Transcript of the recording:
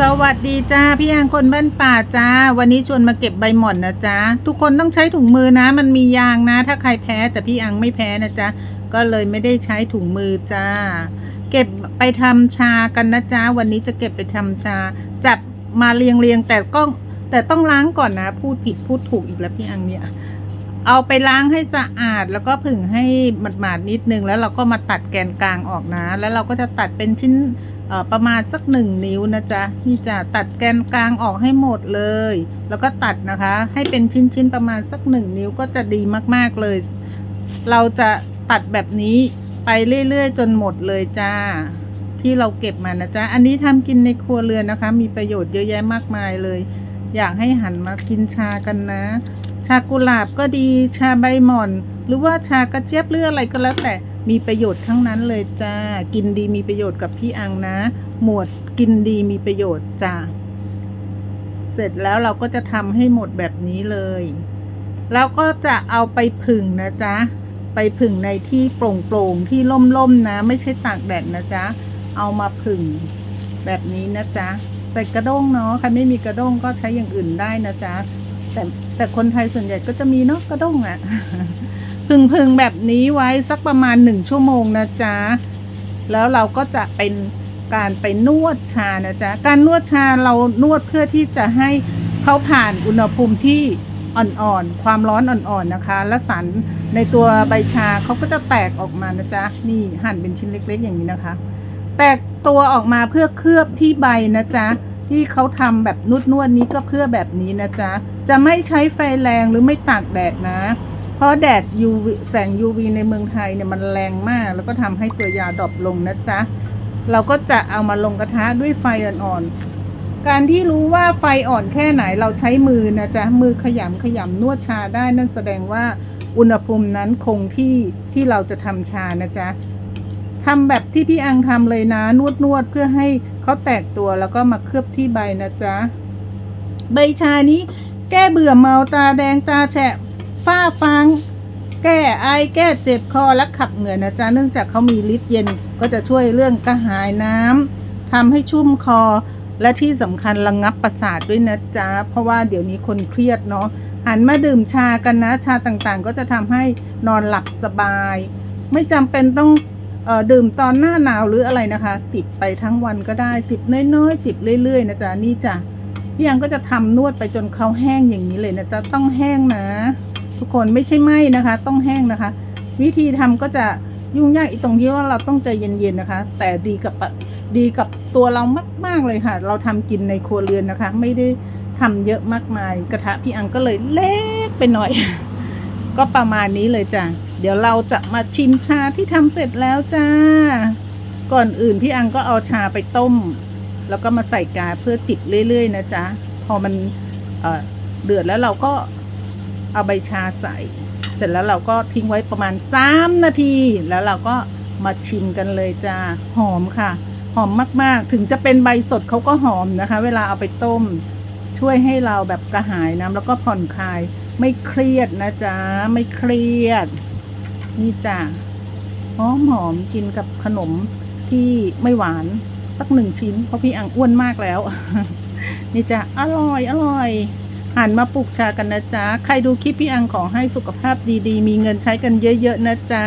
สวัสดีจ้าพี่อังคนบ้านป่าจ้า วันนี้ชวนมาเก็บใบหม่อนนะจ๊ะทุกคนต้องใช้ถุงมือนะ มันมียางนะ ถ้าใครแพ้แต่พี่อังไม่แพ้นะจ๊ะก็เลยไม่ได้ใช้ถุงมือจ้า เก็บไปทำชากันนะจ๊ะวันนี้จะเก็บไปทำชา จับมาเรียงเรียงแต่ก็แต่ต้องล้างก่อนนะ พูดผิดพูดถูกอีกแล้วพี่อังเนี่ยเอาไปล้างให้สะอาดแล้วก็ผึ่งให้หมาดๆนิดนึงแล้วเราก็มาตัดแกนกลางออกนะ แล้วเราก็จะตัดเป็นชิ้น ประมาณสักหนึ่งนิ้วนะจ๊ะนี่จะตัดแกนกลางออกให้หมดเลย แล้วก็ตัดนะคะ ให้เป็นชิ้นๆประมาณสักหนึ่งนิ้วก็จะดีมากๆเลย เราจะตัดแบบนี้ไปเรื่อยๆ จนหมดเลยจ้า ที่เราเก็บมานะจ๊ะอันนี้ทำกินในครัวเรือนนะคะ มีประโยชน์เยอะแยะมากมายเลย อยากให้หันมากินชากันนะ ชากุหลาบก็ดีชาใบหม่อน หรือว่าชากระเจี๊ยบหรืออะไรก็แล้วแต่ มีประโยชน์ทั้งนั้นเลยจ้า กินดีมีประโยชน์กับพี่อังนะ หมวดกินดีมีประโยชน์จ้า เสร็จแล้วเราก็จะทำให้หมดแบบนี้เลย แล้วก็จะเอาไปผึ่งนะจ๊ะ ไปผึ่งในที่โปร่งๆที่ร่มๆนะ ไม่ใช่ตากแดดนะจ๊ะ เอามาผึ่งแบบนี้นะจ๊ะ ใส่กระด้งเนาะ ใครไม่มีกระด้งก็ใช้อย่างอื่นได้นะจ๊ะ แต่แต่คนไทยส่วนใหญ่ก็จะมีเนาะกระด้งอะ พึงพึงแบบนี้ไว้สักประมาณหนึ่งชั่วโมงนะจ๊ะ แล้วเราก็จะเป็นการไปนวดชานะจ๊ะ การนวดชาเรานวดเพื่อที่จะให้เขาผ่านอุณหภูมิที่อ่อนๆ ความร้อนอ่อนๆนะคะ และสารในตัวใบชาเขาก็จะแตกออกมานะจ๊ะ นี่หั่นเป็นชิ้นเล็กๆอย่างนี้นะคะ แตกตัวออกมาเพื่อเคลือบที่ใบนะจ๊ะ ที่เขาทำแบบนวดนวดๆนี้ก็เพื่อแบบนี้นะจ๊ะ จะไม่ใช้ไฟแรงหรือไม่ตากแดดนะ เพราะแดด UV แสง UV ในเมืองไทยเนี่ยมันแรงมาก แล้วก็ทำให้ตัวยาดรอปลงนะจ๊ะ เราก็จะเอามาลงกระทะด้วยไฟอ่อนๆ การที่รู้ว่าไฟอ่อนแค่ไหนเราใช้มือนะจ๊ะ มือขยำขยำนวดชาได้นั่นแสดงว่าอุณหภูมินั้นคงที่ที่เราจะทำชานะจ๊ะทำแบบที่พี่อังทำเลยนะนวดนวดเพื่อให้เขาแตกตัวแล้วก็มาเคลือบที่ใบนะจ๊ะ ใบชานี้แก้เบื่อเมาตาแดงตาแฉะ ฝ้าฟางแก้ไอแก้เจ็บคอและขับเหงื่อนะจ๊ะเนื่องจากเขามีฤทธิ์เย็นก็จะช่วยเรื่องกระหายน้ำทำให้ชุ่มคอและที่สำคัญระงับประสาทด้วยนะจ๊ะเพราะว่าเดี๋ยวนี้คนเครียดเนาะหันมาดื่มชากันนะชาต่างๆ ก็จะทำให้นอนหลับสบาย ไม่จำเป็นต้องออดื่มตอนหน้าหนาวหรืออะไรนะคะ จิบไปทั้งวันก็ได้จิบน้อยๆ จิบเรื่อยๆนะจ๊ะนี่จ้ะพี่ยังก็จะทำนวดไปจนเขาแห้งอย่างนี้เลยนะจ๊ะต้องแห้งนะ ทุกคนไม่ใช่ไหมนะคะ ต้องแห้งนะคะ วิธีทำก็จะยุ่งยากอีกตรงที่ว่าเราต้องใจเย็นๆนะคะ แต่ดีกับดีกับตัวเรามาก ๆเลยค่ะ เราทำกินในครัวเรือนนะคะ ไม่ได้ทำเยอะมากมาย กระทะพี่อังก็เลยเล็กไปหน่อย ก็ประมาณนี้เลยจ้ะเดี๋ยวเราจะมาชิมชาที่ทำเสร็จแล้วจ้า ก่อนอื่นพี่อังก็เอาชาไปต้ม แล้วก็มาใส่กาเพื่อจิบเรื่อยๆนะจ๊ะพอมันเเดือดแล้วเราก็ เอาใบชาใส่ เสร็จแล้วเราก็ทิ้งไว้ประมาณ 3 นาที แล้วเราก็มาชิมกันเลยจ้าหอมค่ะ หอมมากๆ ถึงจะเป็นใบสดเขาก็หอมนะคะ เวลาเอาไปต้ม ช่วยให้เราแบบกระหายน้ำแล้วก็ผ่อนคลาย ไม่เครียดนะจ๊ะไม่เครียด นี่จ้าหอมหอมกินกับขนมที่ไม่หวานสักหนึ่งชิ้น เพราะพี่อังอ้วนมากแล้ว นี่จ้ะอร่อยอร่อย หันมาปลูกชากันนะจ๊ะ ใครดูคลิปพี่อังขอให้สุขภาพดีๆ มีเงินใช้กันเยอะๆนะจ๊ะ